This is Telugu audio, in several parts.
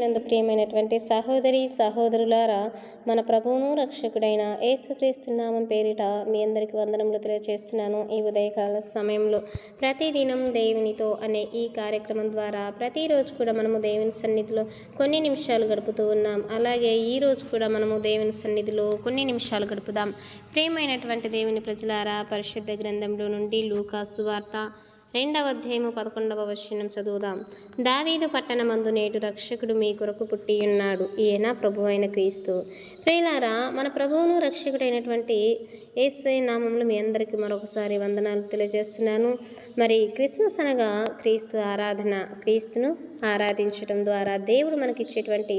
నందు ప్రియమైనటువంటి సహోదరి సహోదరులారా మన ప్రభువును రక్షకుడైన యేసుక్రీస్తు నామం పేరిట మీ అందరికీ వందనములు తెలియజేస్తున్నాను ఈ ఉదయకాల సమయంలో ప్రతిదినం దేవునితో అనే ఈ కార్యక్రమం ద్వారా ప్రతిరోజు కూడా మనము దేవుని సన్నిధిలో కొన్ని నిమిషాలు గడుపుతూ ఉన్నాం. అలాగే ఈ రోజు కూడా మనము దేవుని సన్నిధిలో కొన్ని నిమిషాలు గడుపుదాం. ప్రియమైనటువంటి దేవుని ప్రజలారా పరిశుద్ధ గ్రంథంలో నుండి లూకాసు వార్త రెండవ అధ్యాయము పదకొండవ వచనం చదువుదాం. దావీదు పట్టణమందు నేడు రక్షకుడు మీ కొరకు పుట్టి ఉన్నాడు ఈయన ప్రభు అయిన క్రీస్తు. ప్రియులారా మన ప్రభువును రక్షకుడైనటువంటి ఏసై నామంలో మీ అందరికీ మరొకసారి వందనాలు తెలియజేస్తున్నాను. మరి క్రిస్మస్ అనగా క్రీస్తు ఆరాధన. క్రీస్తును ఆరాధించడం ద్వారా దేవుడు మనకిచ్చేటువంటి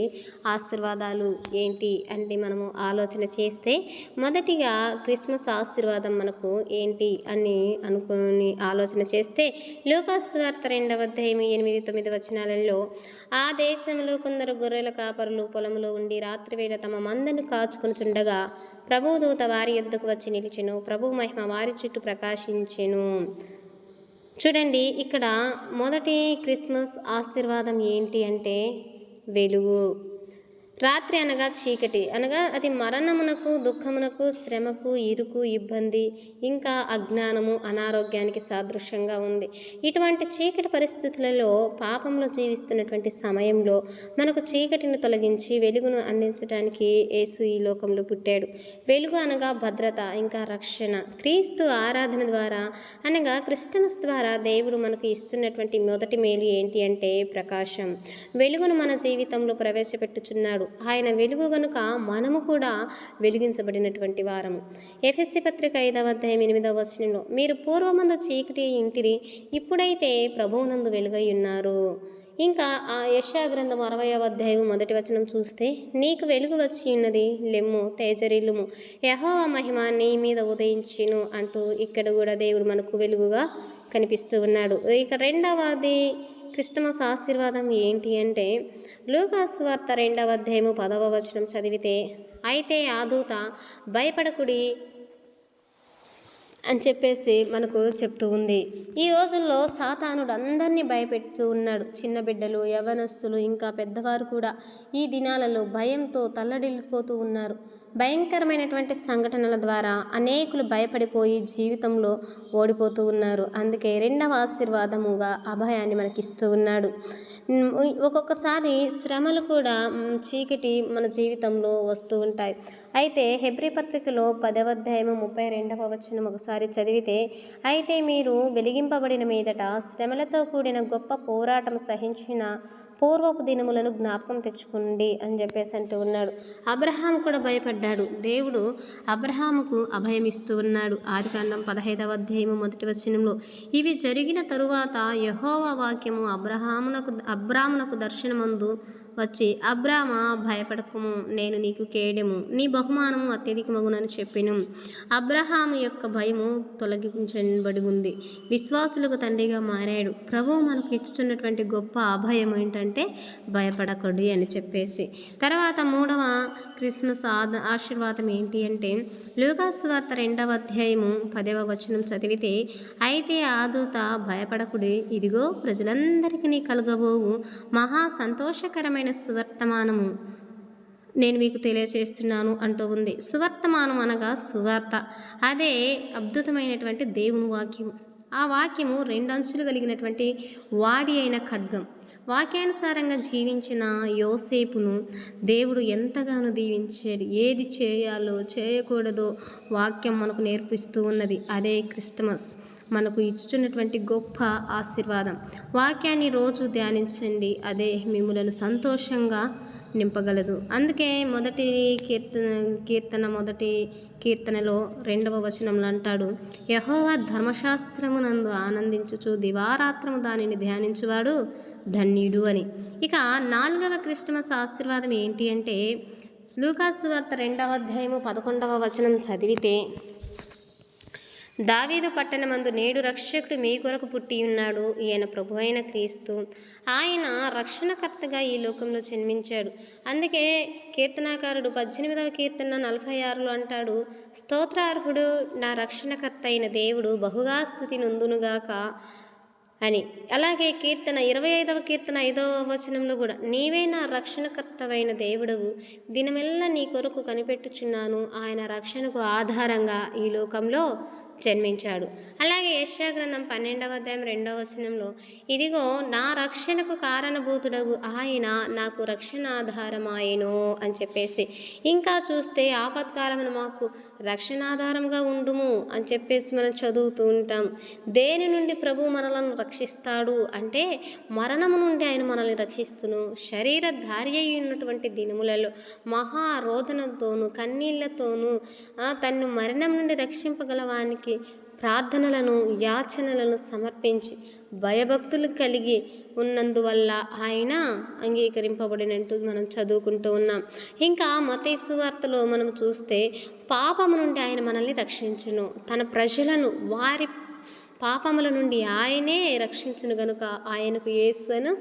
ఆశీర్వాదాలు ఏంటి అంటే మనము ఆలోచన చేస్తే మొదటిగా క్రిస్మస్ ఆశీర్వాదం మనకు ఏంటి అని అనుకుని ఆలోచన చేస్తే లోకాస్వార్థ రెండవ అధ్యాయం ఎనిమిది తొమ్మిది వచనాలలో ఆ దేశంలో కొందరు గొర్రెల కాపరులు పొలంలో ఉండి రాత్రివేళ తమ మందను కాచుకొనుచుండగా ప్రభుదూత వారి యొద్దకు వచ్చి నిలిచెను. ప్రభు మహిమ వారి చుట్టూ ప్రకాశించెను. చూడండి ఇక్కడ మొదటి క్రిస్మస్ ఆశీర్వాదం ఏంటి అంటే వెలుగు. రాత్రి అనగా చీకటి. అనగా అది మరణమునకు దుఃఖమునకు శ్రమకు ఇరుకు ఇబ్బంది ఇంకా అజ్ఞానము అనారోగ్యానికి సాదృశ్యంగా ఉంది. ఇటువంటి చీకటి పరిస్థితులలో పాపంలో జీవిస్తున్నటువంటి సమయంలో మనకు చీకటిని తొలగించి వెలుగును అందించడానికి యేసు ఈ లోకంలో పుట్టాడు. వెలుగు అనగా భద్రత ఇంకా రక్షణ. క్రీస్తు ఆరాధన ద్వారా అనగా క్రిస్టమస్ ద్వారా దేవుడు మనకు ఇస్తున్నటువంటి మొదటి మేలు ఏంటి అంటే ప్రకాశం. వెలుగును మన జీవితంలో ప్రవేశపెట్టుచున్నాడు. ఆయన వెలుగు గనుక మనము కూడా వెలిగించబడినటువంటి వారము. ఎఫ్ఎస్సి పత్రిక ఐదవ అధ్యాయం ఎనిమిదవ వచనంలో మీరు పూర్వమందు చీకటి ఇంటిరి ఇప్పుడైతే ప్రభువునందు వెలుగై ఉన్నారు. ఇంకా ఆ యశా గ్రంథం అరవయవ అధ్యాయం మొదటి వచనం చూస్తే నీకు వెలుగు వచ్చి ఉన్నది లెమ్ము తేజరిల్లుము. యహోవ మహిమ నీ మీద ఉదయించును అంటూ ఇక్కడ కూడా దేవుడు మనకు వెలుగుగా కనిపిస్తూ ఉన్నాడు. ఇక రెండవది క్రిస్టమస్ ఆశీర్వాదం ఏంటి అంటే లూకాసు వార్త రెండవ అధ్యాయము పదవ వచనం చదివితే అయితే ఆ దూత భయపడకుడి అని చెప్పేసి మనకు చెప్తూ ఉంది. ఈ రోజుల్లో సాతానుడు అందరినీ భయపెడుతూ ఉన్నాడు. చిన్న బిడ్డలు యవనస్తులు ఇంకా పెద్దవారు కూడా ఈ దినాలలో భయంతో తల్లడిల్లిపోతూ ఉన్నారు. భయంకరమైనటువంటి సంఘటనల ద్వారా అనేకులు భయపడిపోయి జీవితంలో ఓడిపోతూ ఉన్నారు. అందుకే రెండవ ఆశీర్వాదముగా అభయాన్ని మనకిస్తూ ఉన్నాడు. ఒక్కొక్కసారి శ్రమలు కూడా చీకటి మన జీవితంలో వస్తూ ఉంటాయి. అయితే హెబ్రి పత్రికలో పదవ అధ్యాయము ముప్పై రెండవ వచనం ఒకసారి చదివితే అయితే మీరు వెలిగింపబడిన మీదట శ్రమలతో కూడిన గొప్ప పోరాటం సహించిన పూర్వపు దినములను జ్ఞాపకం తెచ్చుకోండి అని చెప్పేసి అంటూ ఉన్నాడు. అబ్రహాం కూడా భయపడ్డాడు. దేవుడు అబ్రహాముకు అభయం ఇస్తూ ఉన్నాడు. ఆదికాండం పదహైదవ అధ్యాయము మొదటి వచనంలో ఇవి జరిగిన తరువాత యహోవా వాక్యము అబ్రహామునకు అబ్రామునకు దర్శనమందు వచ్చి అబ్రామ భయపడకము నేను నీకు కేడెము. నీ బహుమానము అత్యధికమగునని చెప్పెను. అబ్రహాము యొక్క భయము తొలగించబడి ఉంది విశ్వాసులకు తండ్రిగా మారాడు. ప్రభువు మనకు ఇచ్చుతున్నటువంటి గొప్ప అభయం ఏంటంటే భయపడకడు అని చెప్పేసి. తర్వాత మూడవ క్రిస్మస్ ఆద ఆశీర్వాదం ఏంటి అంటే లూకాసువార్త రెండవ అధ్యాయము పదవ వచనం చదివితే అయితే ఆదూత భయపడకుడి ఇదిగో ప్రజలందరికీ కలగబోవు. మహా సంతోషకరమైన సువర్తమానము. నేను మీకు తెలియచేస్తున్నాను అంటూ ఉంది. సువర్తమానం అనగా సువార్త. అదే అద్భుతమైనటువంటి దేవుని వాక్యం ఆ వాక్యము రెండు అంచులు కలిగినటువంటి వాడి అయిన ఖడ్గం. వాక్యానుసారంగా జీవించిన యోసేపును దేవుడు ఎంతగానో దీవించాడు. ఏది చేయాలో చేయకూడదో వాక్యం మనకు నేర్పిస్తూ ఉన్నది. అదే క్రిస్టమస్. మనకు ఇచ్చుచున్నటువంటి గొప్ప ఆశీర్వాదం. వాక్యాన్ని రోజు ధ్యానించండి. అదే మిమ్మలను సంతోషంగా నింపగలదు. అందుకే మొదటి కీర్తన కీర్తన మొదటి కీర్తనలో రెండవ వచనంలో అంటాడు యహోవా ధర్మశాస్త్రమునందు ఆనందించుచు దివారాత్రము దానిని ధ్యానించువాడు ధన్యుడు అని. ఇక నాలుగవ క్రిస్టమస్ ఆశీర్వాదం ఏంటి అంటే లూకాసు వార్త రెండవ అధ్యాయము పదకొండవ వచనం చదివితే దావీదు పట్టణమందు నేడు రక్షకుడు మీ కొరకు పుట్టి ఉన్నాడు. ఈయన ప్రభు అయిన క్రీస్తు. ఆయన రక్షణకర్తగా ఈ లోకంలో జన్మించాడు. అందుకే కీర్తనాకారుడు పద్దెనిమిదవ కీర్తన నలభై ఆరులో అంటాడు స్తోత్రార్హుడు నా రక్షణకర్త అయిన దేవుడు బహుగా స్థుతి నొందునుగాక అని. అలాగే కీర్తన ఇరవై ఐదవ కీర్తన ఐదవ వచనంలో కూడా నీవే నా రక్షణకర్తవైన దేవుడవు. దినమెల్లా నీ కొరకు కనిపెట్టుచున్నాను. ఆయన రక్షణకు ఆధారంగా ఈ లోకంలో జన్మించాడు. అలాగే యెషయా గ్రంథం పన్నెండవ అధ్యాయం రెండవ వచనంలో ఇదిగో నా రక్షణకు కారణభూతుడగు ఆయన నాకు రక్షణ ఆధారమాయను అని చెప్పేసి ఇంకా చూస్తే ఆపత్కాలమున మాకు రక్షణాధారంగా ఉండుము అని చెప్పేసి మనం చదువుతూ ఉంటాం. దేని నుండి ప్రభు మనలను రక్షిస్తాడు అంటే మరణము నుండి ఆయన మనల్ని రక్షిస్తును. శరీరధారి అయి ఉన్నటువంటి దినములలో మహారోధనతోనూ కన్నీళ్ళతోనూ ఆ, తన్ను మరణం నుండి రక్షింపగలవానికి ప్రార్థనలను యాచనలను సమర్పించి భయభక్తులు కలిగి ఉన్నందువల్ల ఆయన అంగీకరింపబడినట్టు మనం చదువుకుంటూ ఉన్నాం. ఇంకా మతేసు వార్తలో మనం చూస్తే పాపము నుండి ఆయన మనల్ని రక్షించును. తన ప్రజలను వారి పాపముల నుండి ఆయనే రక్షించును గనుక ఆయనకు యేసు అని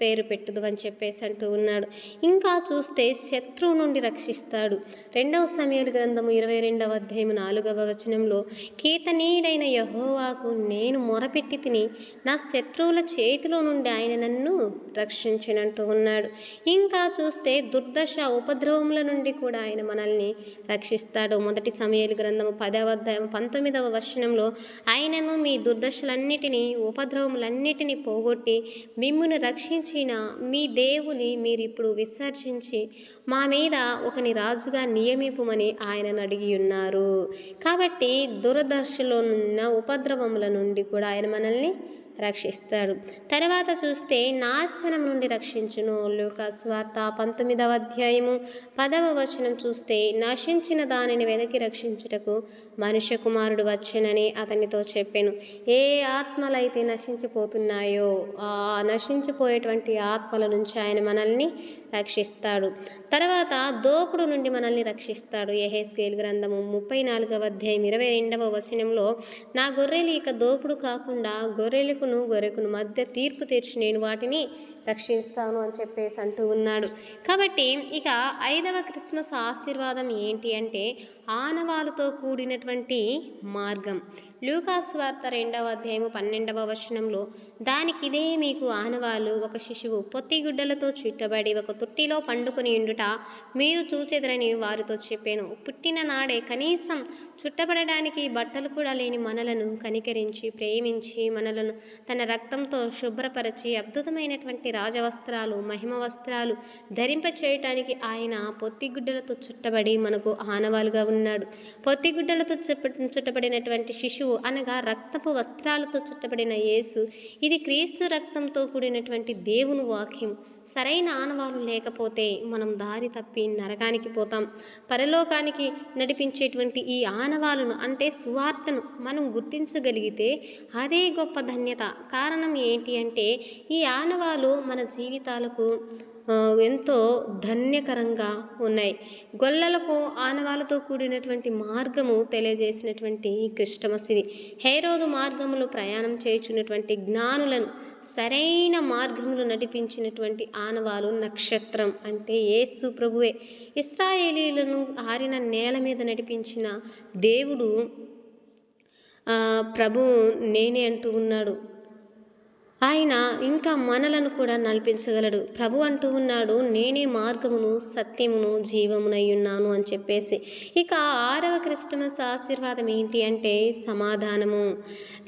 పేరు పెట్టుదు అని చెప్పేసి అంటూ ఉన్నాడు. ఇంకా చూస్తే శత్రువు నుండి రక్షిస్తాడు. రెండవ సమయాలు గ్రంథము ఇరవై రెండవ అధ్యాయం నాలుగవ వచనంలో కీర్తనీయుడైన యహోవాకు నేను మొరపెట్టి తిని నా శత్రువుల చేతిలో నుండి ఆయన నన్ను రక్షించినంటూ ఉన్నాడు. ఇంకా చూస్తే దుర్దశ ఉపద్రవముల నుండి కూడా ఆయన మనల్ని రక్షిస్తాడు. మొదటి సమయాలు గ్రంథము పదవ అధ్యాయం పంతొమ్మిదవ వచనంలో ఆయనను మీ దుర్దశలన్నిటినీ ఉపద్రవములన్నిటినీ పోగొట్టి మిమ్మును రక్షించిన మీ దేవుని మీరిప్పుడు విసర్జించి మా మీద ఒకని రాజుగా నియమిపుమని ఆయనను అడిగి ఉన్నారు. కాబట్టి దురదర్శలో ఉన్న ఉపద్రవముల నుండి కూడా ఆయన మనల్ని రక్షిస్తాడు. తర్వాత చూస్తే నాశనం నుండి రక్షించును. లూకాస్ వార్త పంతొమ్మిదవ అధ్యాయము పదవ వచనం చూస్తే నశించిన దానిని వెనక్కి రక్షించుటకు మనుష్య కుమారుడు వచ్చెనని అతనితో చెప్పాను. ఏ ఆత్మలైతే నశించిపోతున్నాయో ఆ నశించిపోయేటువంటి ఆత్మల నుంచి ఆయన మనల్ని రక్షిస్తాడు. తర్వాత దోపుడు నుండి మనల్ని రక్షిస్తాడు. ఎహెస్కేల్ గ్రంథము ముప్పై నాలుగవ అధ్యాయం ఇరవై రెండవ వచనంలో నా గొర్రెలు ఇక దోపుడు కాకుండా గొర్రెలకును గొర్రెకును మధ్య తీర్పు తీర్చి నేను వాటిని రక్షిస్తాను అని చెప్పేసి అంటూ ఉన్నాడు. కాబట్టి ఇక ఐదవ క్రిస్మస్ ఆశీర్వాదం ఏంటి అంటే ఆనవాలుతో కూడినటువంటి మార్గం. లూకాస్ వార్త రెండవ అధ్యాయము పన్నెండవ వచనంలో దానికిదే మీకు ఆనవాలు ఒక శిశువు పొత్తిగుడ్డలతో చుట్టబడి ఒక తొట్టిలో పండుకొని ఉండుట మీరు చూచెదరని వారితో చెప్పాను. పుట్టిన నాడే కనీసం చుట్టబడడానికి బట్టలు కూడా లేని మనలను కనికరించి ప్రేమించి మనలను తన రక్తంతో శుభ్రపరచి అద్భుతమైనటువంటి రాజవస్త్రాలు మహిమ వస్త్రాలు ధరింప చేయటానికి ఆయన పొత్తిగుడ్డలతో చుట్టబడి మనకు ఆనవాలుగా ఉన్నాడు. పొత్తిగుడ్డలతో చుట్ట చుట్టబడినటువంటి శిశువు అనగా రక్తపు వస్త్రాలతో చుట్టబడిన యేసు. ఇది క్రీస్తు రక్తంతో కూడినటువంటి దేవుని వాక్యం. సరైన ఆనవాలు లేకపోతే మనం దారి తప్పి నరకానికి పోతాం. పరలోకానికి నడిపించేటువంటి ఈ ఆనవాలను అంటే సువార్తను మనం గుర్తించగలిగితే అదే గొప్ప ధన్యత. కారణం ఏంటి అంటే ఈ ఆనవాలు మన జీవితాలకు ఎంతో ధన్యకరంగా ఉన్నాయి. గొల్లలకు ఆనవాలతో కూడినటువంటి మార్గము తెలియజేసినటువంటి క్రిస్టమస్ ఇది హేరోదు మార్గములో ప్రయాణం చేయుచున్నటువంటి జ్ఞానులను సరైన మార్గములు నడిపించినటువంటి ఆనవాలు నక్షత్రం అంటే యేసు ప్రభువే. ఇస్రాయేలీలను ఆరిన నేల మీద నడిపించిన దేవుడు ప్రభు నేనే అంటూ ఉన్నాడు. ఆయన ఇంకా మనలను కూడా నడిపించగలడు. ప్రభు అంటూ ఉన్నాడు నేనే మార్గమును సత్యమును జీవమునై ఉన్నాను అని చెప్పేసి. ఇక ఆరవ క్రిస్టమస్ ఆశీర్వాదం ఏంటి అంటే సమాధానము.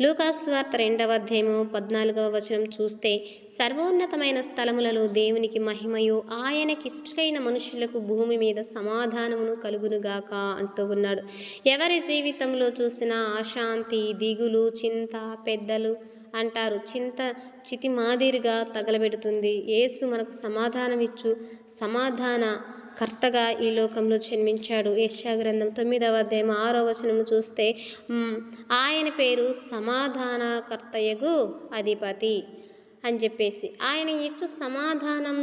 లూకాస్వార్త రెండవ అధ్యాయము పద్నాలుగవ వచనం చూస్తే సర్వోన్నతమైన స్థలములలో దేవునికి మహిమయు ఆయనకిష్టులైన మనుషులకు భూమి మీద సమాధానమును కలుగునుగాక అంటూ ఉన్నాడు. ఎవరి జీవితంలో చూసినా అశాంతి దిగులు చింత పెద్దలు అంటారు. చింత చితి మాదిరిగా తగలబెడుతుంది. యేసు మనకు సమాధానం ఇచ్చు సమాధాన కర్తగా ఈ లోకంలో జన్మించాడు. యెషయా గ్రంథం తొమ్మిదవ అధ్యాయం ఆరో వచనము చూస్తే ఆయన పేరు సమాధానకర్తయగు అధిపతి అని చెప్పేసి ఆయన ఇచ్చు సమాధానం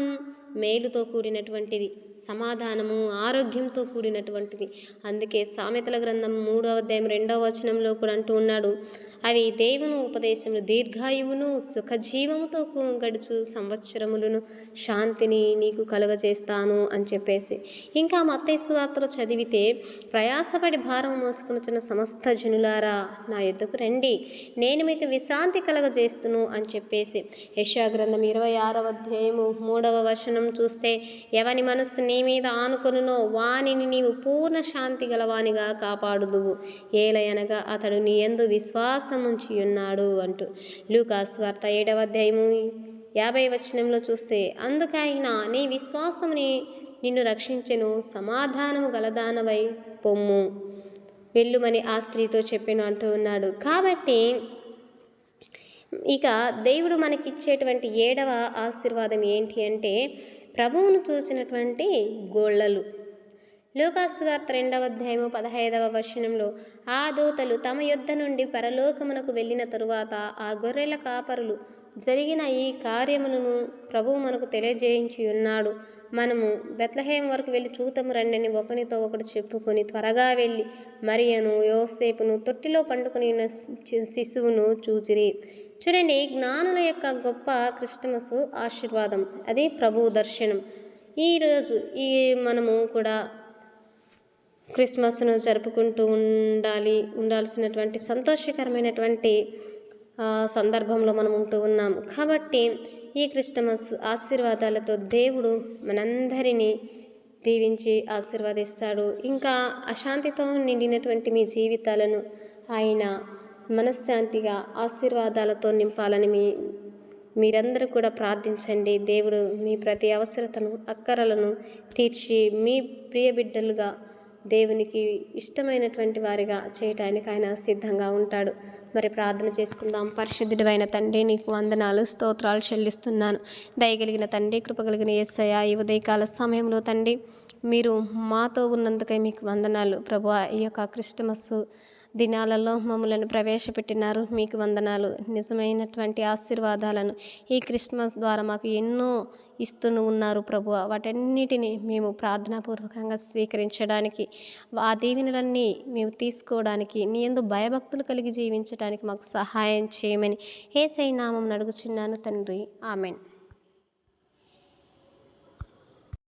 మేలుతో కూడినటువంటిది. సమాధానము ఆరోగ్యంతో కూడినటువంటిది. అందుకే సామెతల గ్రంథం మూడవ అధ్యాయం రెండవ వచనంలో కూడా అంటూ ఉన్నాడు అవి దేవుని ఉపదేశములు దీర్ఘాయువును సుఖజీవముతో కూ- గడుచు సంవత్సరములను శాంతిని నీకు కలుగజేస్తాను అని చెప్పేసి. ఇంకా మత్తయి వార్తలు చదివితే ప్రయాసపడి భారం మోసుకునిచున్న సమస్త జనులారా నా యుద్ధకు రండి నేను మీకు విశ్రాంతి కలగజేస్తును అని చెప్పేసి. యశా గ్రంథం ఇరవై ఆరవ అధ్యాయము మూడవ వచనం చూస్తే ఎవని మనస్సు నీ మీద ఆనుకొనునో. వానిని నీవు పూర్ణ శాంతి గలవానిగా కాపాడుదువు. ఏలయనగా అతడు నీ ఎందు విశ్వాసముంచి ఉన్నాడు అంటూ. లూకాస్ వార్త ఏడవ అధ్యాయము యాభై వచనంలో చూస్తే అందుకైనా నీ విశ్వాసముని నిన్ను రక్షించెను సమాధానము గలదానవై పొమ్ము. వెళ్ళుమని ఆ స్త్రీతో చెప్పాను అంటూ ఉన్నాడు. కాబట్టి ఇక దేవుడు మనకిచ్చేటువంటి ఏడవ ఆశీర్వాదం ఏంటి అంటే ప్రభువును చూసినటువంటి గోళ్ళలు. లోకాసువార్త రెండవ అధ్యాయము పదహైదవ వచనంలో ఆ దూతలు తమ యుద్ధ నుండి పరలోకమునకు వెళ్ళిన తరువాత ఆ గొర్రెల కాపరులు జరిగిన ఈ కార్యములను ప్రభువు మనకు తెలియజేయించి ఉన్నాడు. మనము బెత్లహేం వరకు వెళ్ళి చూతము రండని ఒకరితో ఒకడు చెప్పుకొని త్వరగా వెళ్ళి మరియను యోసేపును తొట్టిలో పండుకొని ఉన్న శిశువును చూచిరి. చూడండి జ్ఞానుల యొక్క గొప్ప క్రిస్టమస్ ఆశీర్వాదం. అది ప్రభు దర్శనం. ఈరోజు ఈ మనము కూడా క్రిస్మస్ను జరుపుకుంటూ ఉండాలి ఉండాల్సినటువంటి సంతోషకరమైనటువంటి ఆ, సందర్భంలో మనం ఉంటూ ఉన్నాం. కాబట్టి ఈ క్రిస్టమస్ ఆశీర్వాదాలతో దేవుడు మనందరినీ దీవించి ఆశీర్వదిస్తాడు. ఇంకా అశాంతితో నిండినటువంటి మీ జీవితాలను ఆయన మనశ్శాంతిగా ఆశీర్వాదాలతో నింపాలని మీ మీరందరూ కూడా ప్రార్థించండి. దేవుడు మీ ప్రతి అవసరతను అక్కరలను తీర్చి మీ ప్రియ బిడ్డలుగా దేవునికి ఇష్టమైనటువంటి వారిగా చేయటానికి ఆయన సిద్ధంగా ఉంటాడు. మరి ప్రార్థన చేసుకుందాం. పరిశుద్ధుడివైన అయిన తండ్రి నీకు వందనాలు స్తోత్రాలు చెల్లిస్తున్నాను. దయగలిగిన తండ్రి కృపగలిగిన యేసయ్య ఈ ఉదయకాల సమయంలో తండ్రి మీరు మాతో ఉన్నందుకై మీకు వందనాలు. ప్రభు ఈ యొక్క క్రిస్టమస్ దినాలలో మమ్మలను ప్రవేశపెట్టినారు. మీకు వందనాలు. నిజమైనటువంటి ఆశీర్వాదాలను ఈ క్రిస్మస్ ద్వారా మాకు ఎన్నో ఇస్తూ ఉన్నారు ప్రభు వాటన్నిటిని మేము ప్రార్థనాపూర్వకంగా స్వీకరించడానికి ఆ దీవెనలన్నీ మేము తీసుకోవడానికి నీ ఎందు భయభక్తులు కలిగి జీవించడానికి మాకు సహాయం చేయమని ఏసై నామం అడుగుచున్నాను తండ్రి. ఆమెన్.